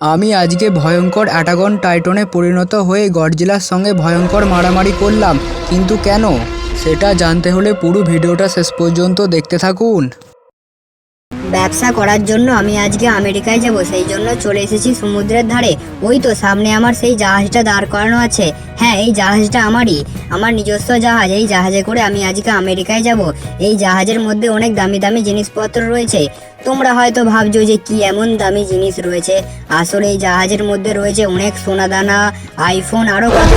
আমি আজকে ভয়ঙ্কর অ্যাটাগন টাইটনে পরিণত হয়ে গডজিলার সঙ্গে ভয়ঙ্কর মারামারি করলাম, কিন্তু কেন? সেটা জানতে হলে পুরো ভিডিওটা শেষ পর্যন্ত দেখতে থাকুন। ব্যবসা করার জন্য আমি আজকে আমেরিকায় যাব, সেই জন্য চলে এসেছি সমুদ্রের ধারে। ওই তো সামনে আমার সেই জাহাজটা দাঁড় করানো আছে। হ্যাঁ এই জাহাজটা আমারই, আমার নিজস্ব জাহাজ। এই জাহাজে করে আমি আজকে আমেরিকায় যাব। এই জাহাজের মধ্যে অনেক দামি দামি জিনিসপত্র রয়েছে। তোমরা হয়তো ভাবছ যে কি এমন দামি জিনিস রয়েছে? আসলে এই জাহাজের মধ্যে রয়েছে অনেক সোনাদানা, আইফোন, আরও কত।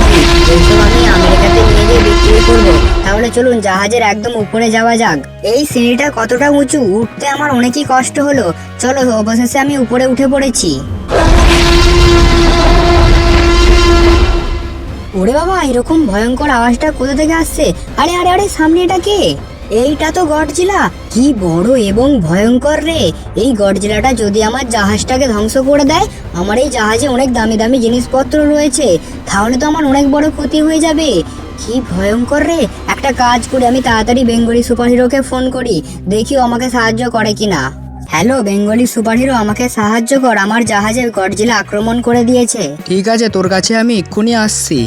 তাহলে চলুন জাহাজের একদম উপরে যাওয়া যাক। এই সিঁড়িটা কতটা উঁচু? উঠতে আমার অনেকই কষ্ট হলো। চলো, অবশেষে আমি উপরে উঠে পড়েছি। ওরে বাবা, এরকম ভয়ঙ্কর আওয়াজটা কোথা থেকে আসছে? আরে আরে আরে, সামনে এটা কে? এইটা তো গডজিলা। কি বড় এবং ভয়ঙ্কর রে। এই গডজিলাটা যদি আমার জাহাজটাকে ধ্বংস করে দেয়, আমার এই জাহাজে অনেক দামি দামি জিনিসপত্র রয়েছে। তাহলে তো আমার অনেক বড় ক্ষতি হয়ে যাবে। কি ভয়ঙ্কর রে। একটা কাজ করি আমি তাড়াতাড়ি বেঙ্গলি সুপারহিরোকে ফোন করি দেখি ও আমাকে সাহায্য করে কিনা। হ্যালো বেঙ্গলি সুপারহিরো আমাকে সাহায্য কর আমার জাহাজে গডজিলা আক্রমণ করে দিয়েছে। ঠিক আছে তোর কাছে আমি এক্ষুনি আসছি।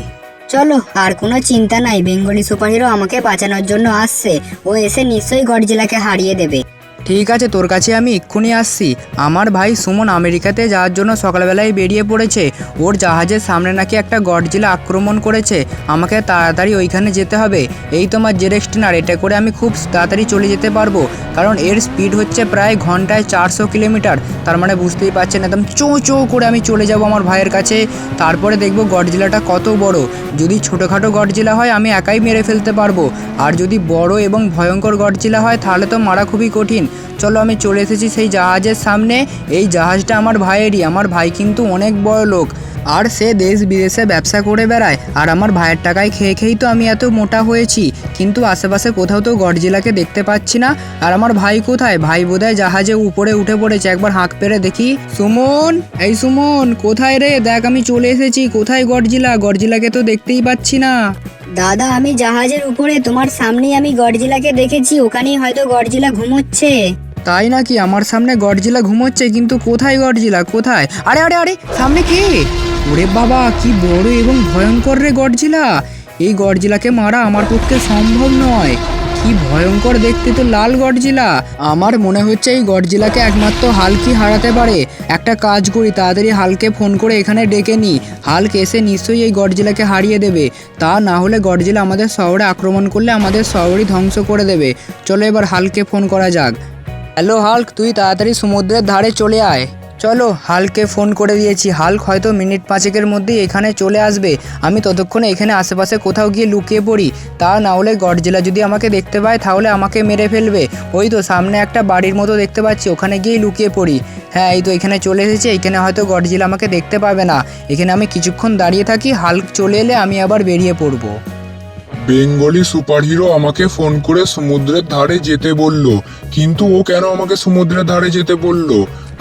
চলো আর কোনো চিন্তা নাই বেঙ্গলি সুপারহিরো আমাকে বাঁচানোর জন্য আসছে ও এসে নিশ্চয়ই গডজিলাকে হারিয়ে দেবে। ঠিক আছে, তোর কাছে আমি এক্ষুনি আসছি। আমার ভাই সুমন আমেরিকাতে যাওয়ার জন্য সকালবেলায় বেরিয়ে পড়েছে। ওর জাহাজের সামনে নাকি একটা গডজিলা আক্রমণ করেছে। আমাকে তাড়াতাড়ি ওইখানে যেতে হবে। এই তোমার জেরেক্সটিনার এটা করে আমি খুব তাড়াতাড়ি চলে যেতে পারব। কারণ এর স্পিড হচ্ছে প্রায় ঘন্টায় চারশো কিলোমিটার। তার মানে বুঝতেই পারছেন একদম চো চো করে আমি চলে যাব আমার ভাইয়ের কাছে। তারপরে দেখব গডজিলাটা কত বড়। যদি ছোটোখাটো গডজিলা হয়, আমি একাই মেরে ফেলতে পারব। আর যদি বড় এবং ভয়ঙ্কর গডজিলা হয়, তাহলে তো মারা খুবই কঠিন। চলো আমি চলে এসেছি সেই জাহাজের সামনে। এই জাহাজটা আমার ভাইয়েরই, আমার ভাই কিন্তু অনেক বড় লোক। আর সে দেশ বিদেশে ব্যবসা করে বেড়ায়, আর আমার ভাইয়ের টাকায় খেয়ে খেয়েই তো আমি এত মোটা হয়েছি। কিন্তু আশেপাশে কোথাও তো গডজিলাকে দেখতে পাচ্ছি না। আর আমার ভাই কোথায়? ভাই বোধহয় জাহাজে উপরে উঠে পড়েছে, একবার হাঁক পেরে দেখি। সুমন? এই সুমন, কোথায় রে? দেখ আমি চলে এসেছি। কোথায় গডজিলা? গডজিলাকে তো দেখতেই পাচ্ছি না। দাদা, আমি জাহাজের উপরে, তোমার সামনেই আমি গডজিলাকে দেখেছি, ওখানেই হয়তো গডজিলা ঘুমোচ্ছে। তাই নাকি? আমার সামনে গডজিলা ঘুমোচ্ছে, কিন্তু কোথায় গডজিলা? কোথায়? আরে আরে আরে, সামনে কে? ওরে বাবা, কি বড় এবং ভয়ঙ্কর রে গডজিলা। এই গডজিলাকে মারা আমার পক্ষে সম্ভব নয়। কি ভয়ঙ্কর দেখতে তো লাল গডজিলা। আমার মনে হচ্ছে এই গডজিলাকে একমাত্র হালকি হারাতে পারে। একটা কাজ করি, তাড়াতাড়ি হালকে ফোন করে এখানে ডেকে নিই হালক এসে নিশ্চয়ই এই গডজিলাকে হারিয়ে দেবে। তা না হলে গডজিলা আমাদের শহরে আক্রমণ করলে আমাদের শহরই ধ্বংস করে দেবে। চলো এবার হালকে ফোন করা যাক। হ্যালো হাল্ক, তুই তাড়াতাড়ি সমুদ্রের ধারে চলে আয়। চলো হালকে ফোন করে দিয়েছি। হাল্ক হয়তো মিনিট পাঁচেকের মধ্যেই এখানে চলে আসবে। আমি ততক্ষণে এখানে আশেপাশে কোথাও গিয়ে লুকিয়ে পড়ি। তা না হলে গডজিলা যদি আমাকে দেখতে পায়, তাহলে আমাকে মেরে ফেলবে। ওই তো সামনে একটা বাড়ির মতো দেখতে পাচ্ছি, ওখানে গিয়েই লুকিয়ে পড়ি। হ্যাঁ এই তো এখানে চলে এসেছে। এখানে হয়তো গডজিলা আমাকে দেখতে পাবে না। এখানে আমি কিছুক্ষণ দাঁড়িয়ে থাকি, হাল্ক চলে এলে আমি আবার বেরিয়ে পড়ব। বেঙ্গলি সুপারহিরো আমাকে ফোন করে সমুদ্রের ধারে যেতে বলল। কিন্তু ও কেন আমাকে সমুদ্রের ধারে যেতে বলল?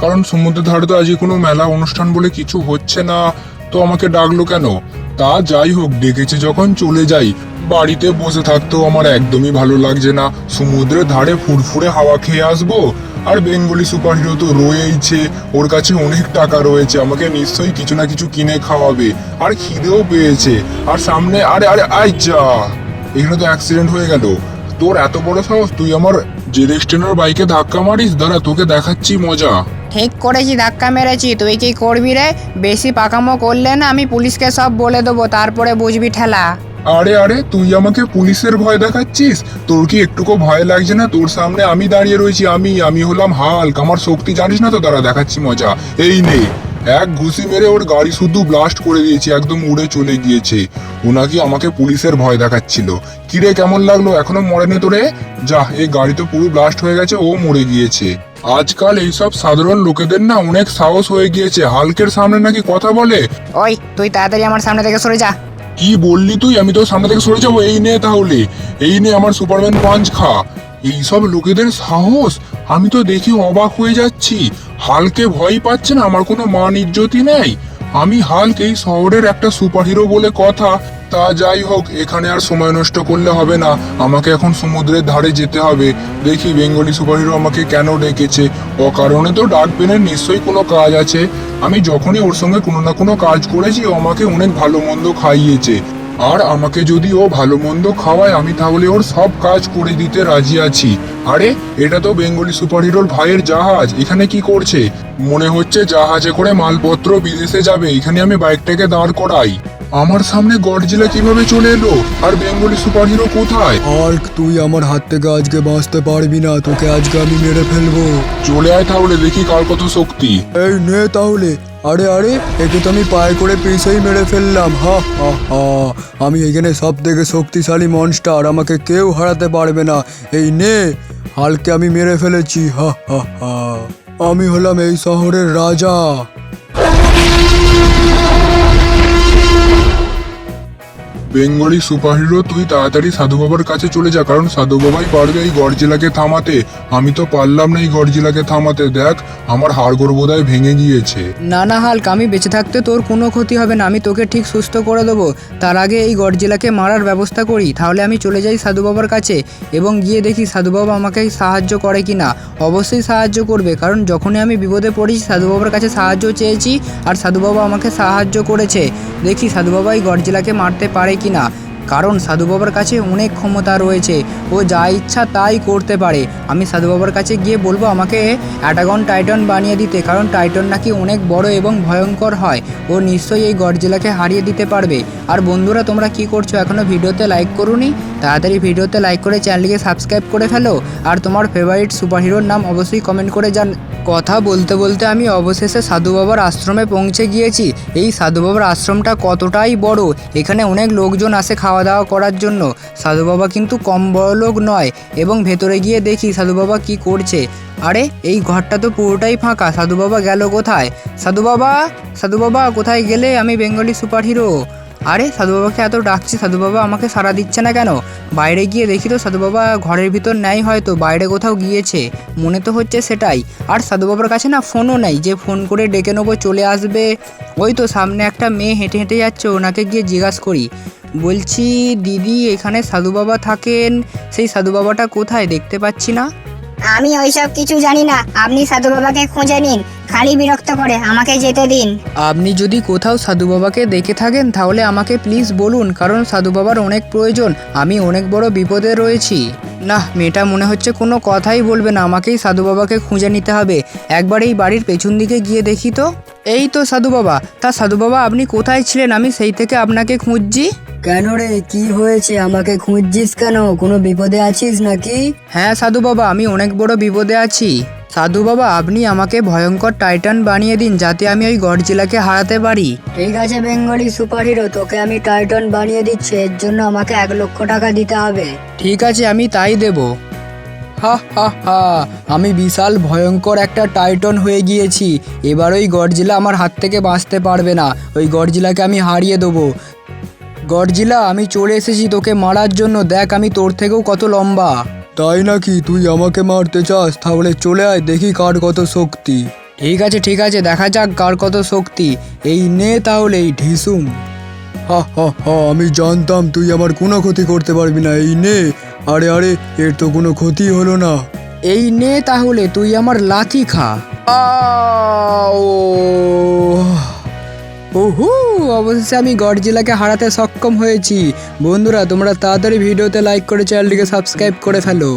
কারণ সমুদ্রের ধারে তো আজকে কোনো মেলা অনুষ্ঠান বলে কিছু হচ্ছে না। তো আমাকে ডাকলো কেন? তা যাই হোক, ডেকেছে যখন চলে যাই। বাড়িতে বসে থাকতেও আমার একদমই ভালো লাগছে না। সমুদ্রের ধারে ফুরফুরে হাওয়া খেয়ে আসব? আর বেঙ্গলি সুপারহিরো তো রয়েইছে। ওর কাছে অনেক টাকা রয়েছে। আমাকে নিশ্চয়ই কিছু না কিছু কিনে খাওয়াবে। আর খিদেও পেয়েছে। আর সামনে, আরে আরে আই যা! এখানে তো অ্যাক্সিডেন্ট হয়ে গেল। তোর এত বড় সাহস? তুই আমার যে জেরেক্সটেনের বাইকে ধাক্কা মারিস? দাঁড়া, তোকে দেখাচ্ছি মজা। ঠিক করেছি, ধাক্কা মেরেছি। তুই কি করবি রে? বেশি পাকামো করলে না আমি পুলিশকে সব বলে দেবো, তারপরে বুঝবি ঠেলা। আরে আরে, তুই আমাকে পুলিশের ভয় দেখাচ্ছিস? তোর কি একটুকু ভয় লাগছে না? তোর সামনে আমি দাঁড়িয়ে রয়েছি, আমি আমি হলাম হাল্ক। আমার শক্তি জানিস না তো? দাঁড়া, দেখাচ্ছি মজা। এই নে, এক ঘুষি মেরে ওর গাড়ি শুধু ব্লাস্ট করে দিয়েছি, একদম উড়ে চলে গিয়েছে। ও নাকি আমাকে পুলিশের ভয় দেখাচ্ছিল? কিরে, কেমন লাগল? এখনও মরেনি তোরে যা, এই গাড়ি তো পুরো ব্লাস্ট হয়ে গেছে, ও মরে গিয়েছে। আজকাল এইসব সাধারণ লোকেদের না অনেক সাহস হয়ে গিয়েছে। হালকের সামনে নাকি কথা বলে? ওই তুই তাড়াতাড়ি আমার সামনে থেকে সরে যা। কি বললি তুই? আমি তো সামনে থেকে সরে যাব। এই নে তাহলে। এই নে আমার সুপারম্যান পাঞ্চ খা। এইসব লোকেদের সাহস? আমি তো দেখি অবাক হয়ে যাচ্ছি। হালকে ভয় পাচ্ছে না? আমার কোনো মান ইজ্জতি নেই। আমি হালক এই শহরের একটা সুপারহিরো বলে কথা। তা যাই হোক, এখানে আর সময় নষ্ট করলে হবে না। আমাকে এখন সমুদ্রের ধারে যেতে হবে। দেখি বেঙ্গলি সুপারহিরো আমাকে কেন ডেকেছে। অকারণে তো ডাকবে না নিশ্চয়ই কোনো কাজ আছে। আমি যখনই ওর সঙ্গে কোনো না কোনো কাজ করেছি, ও আমাকে অনেক ভালো মন্দ খাইয়েছে। আর আমাকে যদি ও ভালো মন্দ খাওয়ায়, আমি তাহলে ওর সব কাজ করে দিতে রাজি আছি। আরে, এটা তো বেঙ্গলি সুপারহিরোর ভাইয়ের জাহাজ। এখানে কি করছে? মনে হচ্ছে জাহাজে করে মালপত্র বিদেশে যাবে। এখানে আমি বাইকটাকে দাঁড় করাই। আমার সামনে গডজিলা কীভাবে চলে এলো? আর বেঙ্গলি সুপারহিরো কোথায়? হাল্ক তুই আমার হাত থেকে আজকে বাঁচতে পারবি না তোকে আজকে আমি মেরে ফেলব। চলে আয় তাহলে দেখি কার কত শক্তি। এই নে তাহলে। আরে আরে একে তো আমি পায়ে করে পিছেই মেরে ফেললাম। হা হা হা। আমি এখানে সব থেকে শক্তিশালী মনস্টার আমাকে কেউ হারাতে পারবে না। এই নে হালকে আমি মেরে ফেলেছি। হা হা হা। আমি হলাম এই শহরের রাজা। বেঙ্গলি সুপারহিরো তুই তাড়াতাড়ি সাধু বাবার কাছে চলে যা, কারণ সাধু বাবাই পারবে এই গডজিলাকে থামাতে। আমি তো পারলাম না এই গডজিলাকে থামাতে। দেখ, আমার হাড়গোড় বোধহয় ভেঙে গিয়েছে। না না, হাল্ক, আমি বেঁচে থাকতে তোর কোনো ক্ষতি হবে না, আমি তোকে ঠিক সুস্থ করে দেবো। তার আগে এই গডজিলাকে মারার ব্যবস্থা করি, তাহলে আমি চলে যাই সাধু বাবার কাছে এবং গিয়ে দেখি সাধু বাবা আমাকে সাহায্য করে কি না অবশ্যই সাহায্য করবে, কারণ যখনই আমি বিপদে পড়েছি, সাধু বাবার কাছে সাহায্য চেয়েছি, আর সাধু বাবা আমাকে সাহায্য করেছে। দেখি সাধু বাবা এই গডজিলাকে মারতে পারে কি না কারণ সাধু বাবার কাছে অনেক ক্ষমতা রয়েছে। ও যা ইচ্ছা তাই করতে পারে। আমি সাধু বাবার কাছে গিয়ে বলব, আমাকে অ্যাটাগন টাইটন বানিয়ে দিতে। কারণ টাইটন নাকি অনেক বড় এবং ভয়ঙ্কর হয়। ও নিশ্চয়ই এই গডজিলাকে হারিয়ে দিতে পারবে। আর বন্ধুরা, তোমরা কি করছ এখনও ভিডিওতে লাইক করুনি? তাড়াতাড়ি ভিডিওতে লাইক করে চ্যানেলকে সাবস্ক্রাইব করে ফেলো। আর তোমার ফেভারিট সুপারহিরোর নাম অবশ্যই কমেন্ট করে জান কথা বলতে বলতে আমি অবশেষে সাধু বাবার আশ্রমে পৌঁছে গিয়েছি। এই সাধু বাবার আশ্রমটা কতটাই বড়? এখানে অনেক লোকজন আসে খাওয়া দাওয়া করার জন্য। সাধু বাবা কিন্তু কম বড় লোক নয় এবং ভেতরে গিয়ে দেখি সাধু বাবা কি করছে। আরে, এই ঘরটা তো পুরোটাই ফাঁকা। সাধু বাবা গেল কোথায়? সাধু বাবা সাধু বাবা কোথায় গেলে আমি বেঙ্গলি সুপার হিরো আরে সাধু বাবাকে এত ডাকছি সাধু বাবা আমাকে সাড়া দিচ্ছে না কেন? বাইরে গিয়ে দেখি তো সাধু বাবা ঘরের ভিতর নেই হয়তো, বাইরে কোথাও গিয়েছে। মনে তো হচ্ছে সেটাই। আর সাধু বাবার কাছে না ফোনও নেই, যে ফোন করে ডেকে নেব চলে আসবে। ওই তো সামনে একটা মেয়ে হেঁটে হেঁটে যাচ্ছে, ওনাকে গিয়ে জিজ্ঞাসা করি। বলছি, দিদি, এখানে সাধু বাবা থাকেন? সেই সাধু বাবাটা কোথায়? দেখতে পাচ্ছি না। আমি ওইসব কিছু জানি না। আপনি সাধু বাবাকে খুঁজে নিন। খালি বিরক্ত করে, আমাকে যেতে দিন। আপনি যদি কোথাও সাধু বাবাকে দেখে থাকেন, তাহলে আমাকে প্লিজ বলুন, কারণ সাধু বাবার অনেক প্রয়োজন, আমি অনেক বড় বিপদে রয়েছি। না, মেয়েটা মনে হচ্ছে কোনো কথাই বলবে না, আমাকেই সাধু বাবাকে খুঁজে নিতে হবে। একবার এই বাড়ির পেছন দিকে গিয়ে দেখি তো। এই তো সাধু বাবা, তা সাধু বাবা, আপনি কোথায় ছিলেন? আমি সেই থেকে আপনাকে খুঁজছি। কেন রে? কি হয়েছে? আমাকে খুঁজছিস কেন? কোনো বিপদে আছিস নাকি? হ্যাঁ সাধু বাবা আমি অনেক বড় বিপদে আছি। সাধু বাবা আপনি আমাকে ভয়ঙ্কর টাইটান বানিয়ে দিন যাতে আমি ওই গডজিলাকে হারাতে পারি। ঠিক আছে বেঙ্গলি সুপারহিরো তোকে আমি টাইটন বানিয়ে দিচ্ছি এর জন্য আমাকে এক লক্ষ টাকা দিতে হবে। ঠিক আছে আমি তাই দেব। হা হা হা আমি বিশাল ভয়ঙ্কর একটা টাইটন হয়ে গিয়েছি। এবার ওই গডজিলা আমার হাত থেকে বাঁচতে পারবে না। ওই গডজিলাকে আমি হারিয়ে দেবো। গডজিলা আমি চলে এসেছি তোকে মারার জন্য। দেখ আমি তোর থেকেও কত লম্বা। তাই নাকি? তুই আমাকে মারতে চাস? তাহলে চলে আয় দেখি কার কত শক্তি। ঠিক আছে ঠিক আছে দেখা যাক কার কত শক্তি। এই নে তাহলে এই ঢিসুম। হা হা হা আমি জানতাম তুই আমার কোনো ক্ষতি করতে পারবি না। এই নে। আরে আরে এর তো কোনো ক্ষতি হলো না। এই নে তাহলে তুই আমার লাথি খা। আও! ওহু, অবশেষে আমি গডজিলাকে হারাতে সক্ষম হয়েছি। বন্ধুরা, তোমরা তাড়াতাড়ি ভিডিওতে লাইক করে চ্যানেলটিকে সাবস্ক্রাইব করে ফেলো।